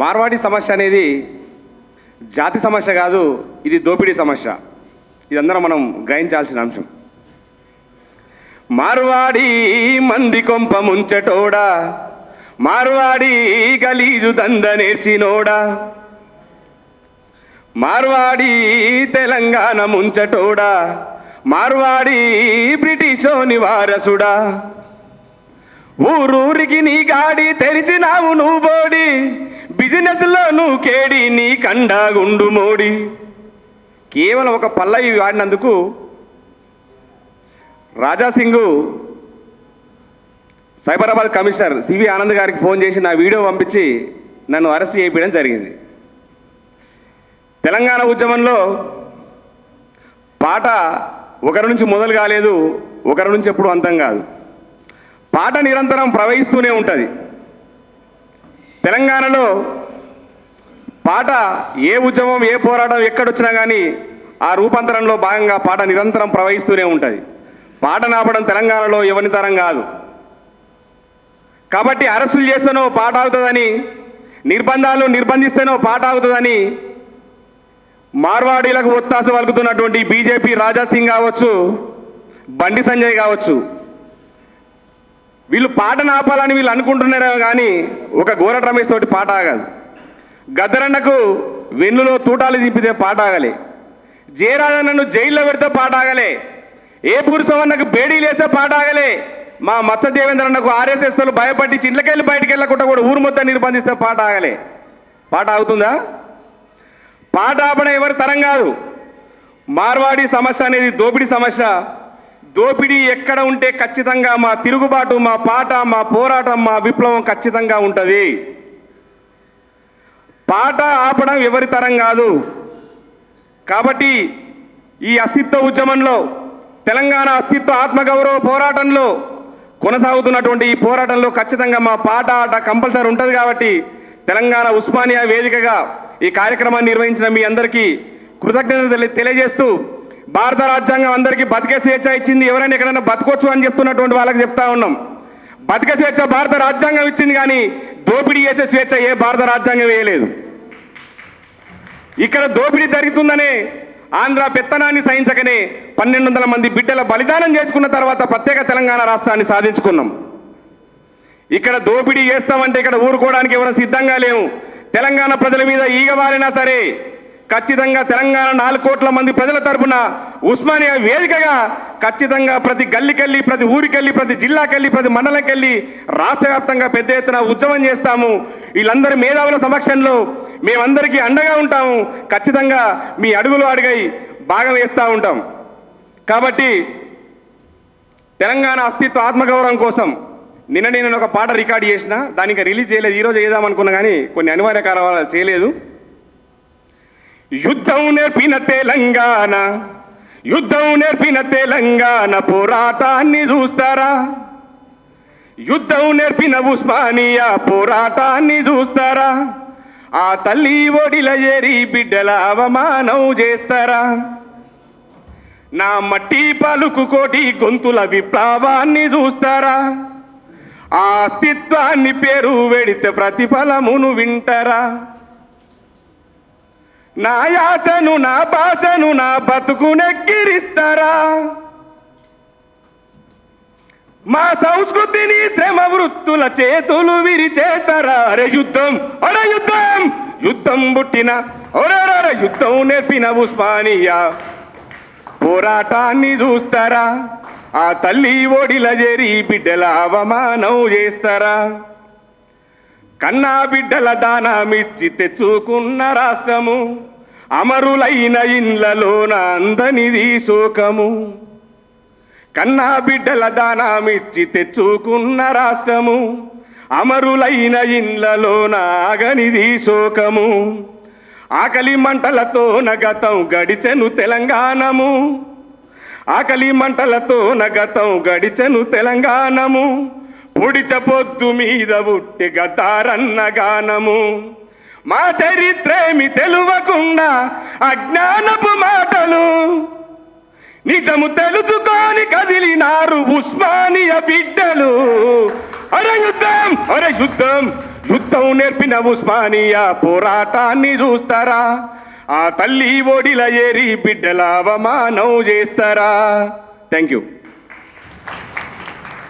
మార్వాడి సమస్య అనేది జాతి సమస్య కాదు ఇది దోపిడీ సమస్య. ఇదందరం మనం గ్రహించాల్సిన అంశం. మార్వాడి మంది కొంప ముంచటోడా మార్వాడి గలీజు దంద నేర్చినోడా మార్వాడి తెలంగాణ ముంచటోడా మార్వాడి బ్రిటిషోని వారసుడా ఊరూరికి నీ గాడి తెరిచినావు నువ్వు బోడి కేడి నీ కండా గుండు మోడి. కేవలం ఒక పల్లవి వాడినందుకు రాజాసింగ్ సైబరాబాద్ కమిషనర్ సివి ఆనంద్ గారికి ఫోన్ చేసి నా వీడియో పంపించి నన్ను అరెస్ట్ చేయించడం జరిగింది. తెలంగాణ ఉద్యమంలో పాట ఒకరి నుంచి మొదలు కాలేదు ఒకరి నుంచి ఎప్పుడు అంతం కాదు. పాట నిరంతరం ప్రవహిస్తూనే ఉంటుంది. తెలంగాణలో పాట ఏ ఉద్యమం ఏ పోరాటం ఎక్కడొచ్చినా కానీ ఆ రూపాంతరంలో భాగంగా పాట నిరంతరం ప్రవహిస్తూనే ఉంటుంది. పాట నాపడం తెలంగాణలో ఎవరి తరం కాదు. కాబట్టి అరెస్టులు చేస్తేనో పాట అవుతుందని నిర్బంధాలు నిర్బంధిస్తేనో పాట అవుతుందని మార్వాడీలకు ఒత్తాస పలుకుతున్నటువంటి బీజేపీ రాజాసింగ్ కావచ్చు బండి సంజయ్ కావచ్చు వీళ్ళు పాట నాపాలని వీళ్ళు అనుకుంటున్నారేమో కానీ ఒక గోరట రమేష్ తోటి పాట ఆగదు. గద్దరన్నకు వెన్నులో తూటాలు దింపితే పాటాగలే జయరాజన్నను జైల్లో పెడితే పాట ఆగలే ఏ పురుషవన్నకు బేడీలు వేస్తే పాట ఆగలే మా మత్స దేవేంద్రన్నకు ఆర్ఎస్ఎస్లు భయపడి ఇంట్లోకెళ్ళి బయటికి వెళ్ళకుండా కూడా ఊరు మొత్తం నిర్బంధిస్తే పాట ఆగలే పాట ఆగుతుందా పాట ఆపడం ఎవరి తరం కాదు. మార్వాడి సమస్య అనేది దోపిడీ సమస్య. దోపిడీ ఎక్కడ ఉంటే ఖచ్చితంగా మా తిరుగుబాటు మా పాట మా పోరాటం మా విప్లవం ఖచ్చితంగా ఉంటుంది. పాట ఆపడం ఎవరి తరం కాదు. కాబట్టి ఈ అస్తిత్వ ఉద్యమంలో తెలంగాణ అస్తిత్వ ఆత్మగౌరవ పోరాటంలో కొనసాగుతున్నటువంటి ఈ పోరాటంలో ఖచ్చితంగా మా పాట ఆట కంపల్సరీ ఉంటుంది కాబట్టి తెలంగాణ ఉస్మానియా వేదికగా ఈ కార్యక్రమాన్ని నిర్వహించిన మీ అందరికీ కృతజ్ఞతలు తెలి- తెలియజేస్తూ భారత రాజ్యాంగం అందరికీ బతికే స్వేచ్ఛ ఇచ్చింది ఎవరైనా ఎక్కడైనా బతకొచ్చు అని చెప్తున్నటువంటి వాళ్ళకి చెప్తా ఉన్నాం. బతికే స్వేచ్ఛ భారత రాజ్యాంగం ఇచ్చింది కానీ దోపిడీ చేసే స్వేచ్ఛ ఏ భారత రాజ్యాంగం వేయలేదు. ఇక్కడ దోపిడీ జరుగుతుందనే ఆంధ్ర పెత్తనాన్ని సహించకనే పన్నెండు వందల మంది బిడ్డల బలిదానం చేసుకున్న తర్వాత ప్రత్యేక తెలంగాణ రాష్ట్రాన్ని సాధించుకున్నాం. ఇక్కడ దోపిడీ చేస్తామంటే ఇక్కడ ఊరుకోవడానికి ఎవరు సిద్ధంగా లేవు తెలంగాణ ప్రజల మీద ఈగవారైనా సరే ఖచ్చితంగా తెలంగాణ నాలుగు కోట్ల మంది ప్రజల తరపున ఉస్మానియా వేదికగా ఖచ్చితంగా ప్రతి గల్లికెళ్ళి ప్రతి ఊరికెళ్ళి ప్రతి జిల్లాకెళ్ళి ప్రతి మండలంకెళ్ళి రాష్ట్ర వ్యాప్తంగా పెద్ద ఎత్తున ఉద్యమం చేస్తాము. వీళ్ళందరి మేధావుల సమక్షంలో మేమందరికీ అండగా ఉంటాము. ఖచ్చితంగా మీ అడుగులు అడిగై భాగం వేస్తూ ఉంటాం. కాబట్టి తెలంగాణ అస్తిత్వ ఆత్మగౌరవం కోసం నిన్న నేను ఒక పాట రికార్డ్ చేసిన దానికి రిలీజ్ చేయలేదు ఈరోజు చేద్దామనుకున్నా కానీ కొన్ని అనివార్య కారణాలు చేయలేదు. యుద్ధం నేర్పిన తెలంగాణ యుద్ధం నేర్పిన తెలంగాణ పోరాటాన్ని చూస్తారా? యుద్ధం నేర్పిన ఉస్మానియా పోరాటాన్ని చూస్తారా? ఆ తల్లి ఒడిల ఏరి బిడ్డల అవమానం చేస్తారా? నా మట్టి పలుకు కోటి గొంతుల విప్లవాన్ని చూస్తారా? ఆ అస్తిత్వాన్ని పేరు వెడితే ప్రతిఫలమును వింటారా? నా యాసను నా భాషను నా బతుకునెక్కిరిస్తారా మా సంస్కృతిని శ్రమ వృత్తుల చేతులు విరిచేస్తారా? అరే యుద్ధం అరే యుద్ధం! యుద్ధం పుట్టిన ఒరొరొర యుద్ధం నేర్పిన ఉస్మానియా. పోరాటాన్ని చూస్తారా? ఆ తల్లి ఒడిల చేరి బిడ్డల అవమానం చేస్తారా? కన్నా బిడ్డల దానమిచ్చి తెచ్చుకున్న రాష్ట్రము అమరులైన ఇండ్లలోన అందనిది శోకము. కన్నా బిడ్డల దానమిచ్చి తెచ్చుకున్న రాష్ట్రము అమరులైన ఇండ్లలోన ఆగనిది శోకము. ఆకలి మంటలతో నగతం గడిచెను తెలంగాణము. ఆకలి మంటలతో నగతం గడిచెను తెలంగాణము. పొడిచ పొద్దు మీద ఉట్టి గతారన్న గానము. మా చరిత్రేమి తెలువకుండా అజ్ఞానపు మాటలు. నిజము తెలుసుకొని కదిలినారు ఉస్మానియ బిడ్డలు. అరే యుద్ధం అరే యుద్ధం యుద్ధం నేర్పిన ఉస్మానియా పోరాటాన్ని చూస్తారా? ఆ తల్లి ఓడిల ఏరి బిడ్డల అవమానం చేస్తారా? Thank you